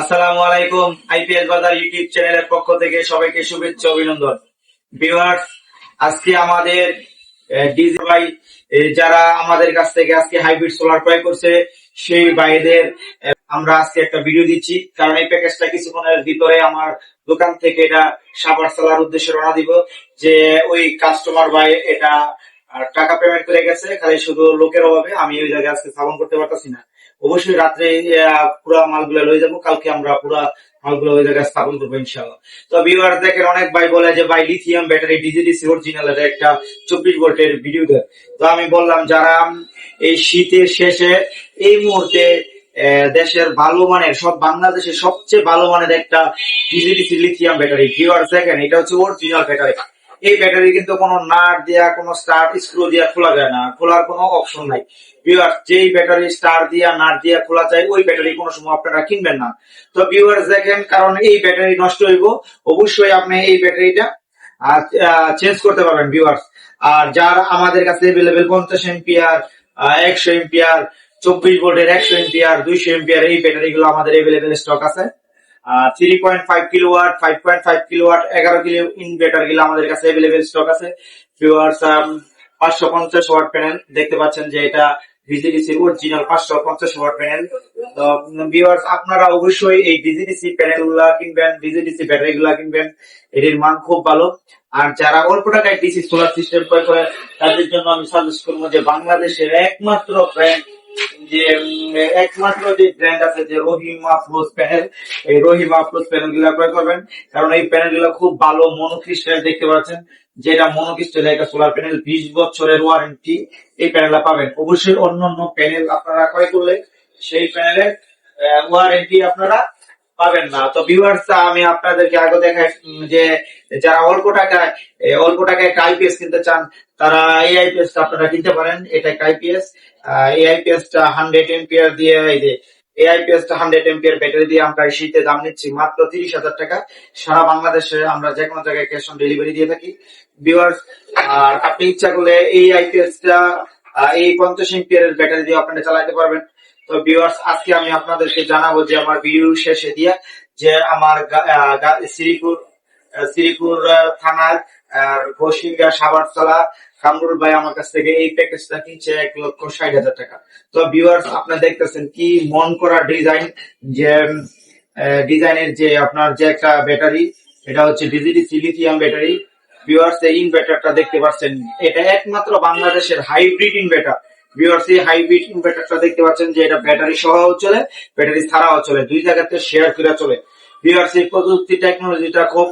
আসসালামু আলাইকুম আইপিএস বাজার ইউটিউব চ্যানেলের পক্ষ থেকে সবাইকে শুভেচ্ছা অভিনন্দন। ভিউয়ার্স, আজকে আমাদের ডিজে ভাই যারা আমাদের কাছ থেকে আজকে হাইব্রিড সোলার ক্রয় করছে, সেই ভাইদের আমরা আজকে একটা ভিডিও দিচ্ছি। কারণ এই প্যাকেজটা কিছুক্ষণের ভিতরে আমার দোকান থেকে এটা সাবার সালার উদ্দেশ্যে রওনা দিব। যে ওই কাস্টমার ভাই এটা আহ, টাকা পেমেন্ট করে গেছে খালি শুধু লোকের অভাবে আমি ওই জায়গায় আজকে স্থাপন করতে পারতেছি না। অবশ্যই রাত্রে পুরা মালগুলো লয়ে যাব কালকে আমরা পুরা মালগুলো ওই জায়গায় স্থাপন করব ইনশাল্লাহ তো ভিউয়ার দেখেন অনেক ভাই বলে যে ভাই লিথিয়াম ব্যাটারি ডিজিডিসি অরিজিনাল এটা একটা চব্বিশ ভোল্টের ভিডিও দেয় তো আমি বললাম যারা এই শীতের শেষে এই মুহূর্তে দেশের ভালো মানের সব বাংলাদেশের সবচেয়ে ভালো মানের একটা ডিজিডিসি লিথিয়াম ব্যাটারি ভিউয়ার দেখেন এটা হচ্ছে অরিজিনাল ব্যাটারি এই ব্যাটারি কিন্তু কোনো নাট দিয়া, কোনো স্টার্ট স্ক্রু দিয়া খোলা যায় না। খোলার কোনো অপশন নাই। ভিউয়ার্স যেই ব্যাটারি স্টার দিয়া, নাট দিয়া খোলা যায়, ওই ব্যাটারি কোনো সময় আপনারা কিনবেন না। তো ভিউয়ার্স দেখেন, কারণ এই ব্যাটারি নষ্ট হইব। অবশ্যই আপনি এই ব্যাটারিটা চেঞ্জ করতে পারবেন ভিউয়ার্স আর যার আমাদের কাছে এভেলেবেল পঞ্চাশ এম্পিয়ার একশো এম্পিয়ার চব্বিশ ভোল্টের একশো এম্পিয়ার দুইশো এম্পিয়ার এই ব্যাটারি গুলো আমাদের এভেলেবেল স্টক আছে। Three point five five point five এগারো কিলো আমাদের কাছে স্টক আছে। ভিউয়ার্স পাঁচশো পঞ্চাশ ওয়াট দেখতে পাচ্ছেন যে এটা পঞ্চাশ তো আপনারা অবশ্যই এই ডিজিডিসি প্যানেলগুলা কিনবেন ডিজিডিসি ব্যাটারি গুলা কিনবেন, এটির মান খুব ভালো। আর যারা অল্প টাকায় ডিসি সোলার সিস্টেম করে, তাদের জন্য আমি সাজেস্ট করব যে বাংলাদেশের একমাত্র ব্র্যান্ড যে একমাত্র যে ব্র্যান্ড আছে যে রহিমা ফ্লোজ প্যানেল, এই রহিমা ফ্লোজ প্যানেলগুলা ক্রয় করবেন। কারণ এই প্যানেলগুলো খুব ভালো মনোক্রিস্টাল দেখতে পাচ্ছেন, যেটা মনোক্রিস্টাল একটা সোলার প্যানেল বিশ বছরের ওয়ারেন্টি এই প্যানেলটা পাবেন। অবশ্যই অন্য অন্য প্যানেল আপনারা ক্রয় করলে সেই প্যানেলের ওয়ারেন্টি আপনারা পাবেন না। তো ভিউয়ার্স আমি আপনাদেরকে আগে দেখাই যে যারা অল্প টাকায় অল্প টাকায় একটা আইপিএস কিনতে চান, তারা এই আইপিএস টা আপনারা কিনতে পারেন। এটা একটা আইপিএস এই আইপিএস টা হান্ড্রেড এম্পিয়ার দিয়ে, এই যে, এই আইপিএস টা হান্ড্রেড এম্পিয়ার ব্যাটারি দিয়ে আমরা শীতে দাম নিচ্ছি মাত্র তিরিশ হাজার টাকা। সারা বাংলাদেশে আমরা যে কোনো জায়গায় ক্যাশ অন ডেলিভারি দিয়ে থাকি। ভিউয়ার্স আর আপনি ইচ্ছা করলে এই আইপিএস টা এই পঞ্চাশ এম্পিয়ারের ব্যাটারি দিয়ে আপনারা চালাতে পারবেন। তো ভিউয়ার্স আজকে আমি আপনাদেরকে জানাব যে আমার ভিডিও শেষে দিয়ে যে আমার শ্রীপুর শ্রীপুর থানার ঘোষিঙ্গা সাবারতলা কামরুল ভাই আমার কাছ থেকে এই প্যাকেজটা কিনছে এক লক্ষ ষাট হাজার টাকা। তো ভিউয়ার্স আপনারা দেখতেছেন কি মন করা ডিজাইন যে ডিজাইনের যে আপনার যে একটা ব্যাটারি এটা হচ্ছে ডিজিটি লিথিয়াম ব্যাটারি ভিউয়ার্স এই ইনভার্টারটা দেখতে পাচ্ছেন। এটা একমাত্র বাংলাদেশের হাইব্রিড ইনভার্টার ভিউয়ার্স এই হাইব্রিড ইনভার্টারটা দেখতে পাচ্ছেন যে এটা ব্যাটারি সহ চলে ব্যাটারি ছাড়াও চলে, দুই জায়গাতে শেয়ার করে চলে। ভিউয়ার্স এই প্রযুক্তি টেকনোলজিটা খুব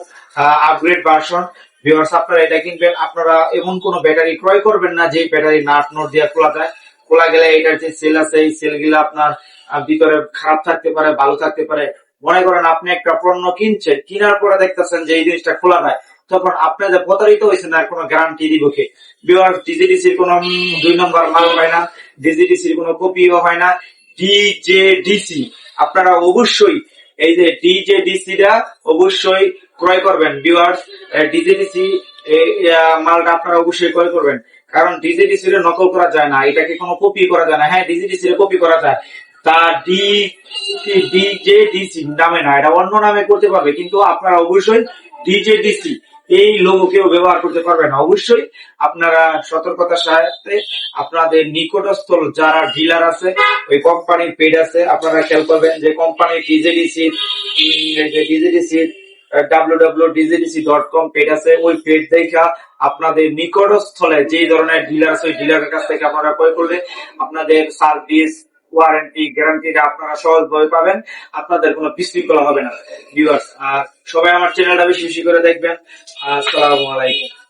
আপগ্রেড ভার্সন ভিউয়ার্স আপনারা এটা কিনবেন। আপনারা এমন কোন ব্যাটারি ক্রয় করবেন না যে ব্যাটারি নাট নোট দিয়ে খোলা যায়। খোলা গেলে এটার যে সেল আছে। এই সেলগুলো আপনার ভিতরে খারাপ থাকতে পারে, ভালো থাকতে পারে। মনে করেন আপনি একটা পণ্য কিনছেন, কেনার পরে দেখতেছেন যে এই জিনিসটা খোলা যায় তখন আপনি যে প্রতারিত হয়েছেন আর কোনো গ্যারান্টি দিব কে? বিওয়ার ডিজিডিসির কোনো দুই নম্বর মাল হয় না। ডিজিডিসির কোনো কপিও হয় না। ডিজেডিসি আপনারা অবশ্যই, এই যে ডিজেডিসি টা অবশ্যই ক্রয় করবেন ভিউয়ার্স ডিজেডিসি মালটা আপনারা অবশ্যই ক্রয় করবেন। কারণ ডিজেডিসি রে নকল করা যায় না, এটাকে কোনো কপি করা যায় না। হ্যাঁ ডিজেডিসি রে কপি করা যায়। তা ডি ডিজেডিসি নামে না, এটা অন্য নামে করতে পারবে, কিন্তু আপনারা অবশ্যই ডিজেডিসি এই লোগো কেউ ব্যবহার করতে পারবে না। অবশ্যই আপনারা সতর্কতার সাথে আপনাদের নিকটস্থ যারা ডিলার আছে, ওই কোম্পানির পেজ আছে, আপনারা খেয়াল করবেন যে কোম্পানির ডিজেডিসি যে কম পেজ আছে। ওই পেজ দেখা আপনাদের নিকটস্থলে যে ধরনের ডিলার আছে, ওই ডিলারের কাছ থেকে আপনারা ক্রয় করলে আপনাদের সার্ভিস ওয়ারেন্টি গ্যারান্টিটা আপনারা সহজভাবে পাবেন। আপনাদের কোনো বিশৃঙ্খলা হবে না ভিউয়ার্স আর সবাই আমার চ্যানেলটা বেশি বেশি করে দেখবেন। আসসালামু আলাইকুম।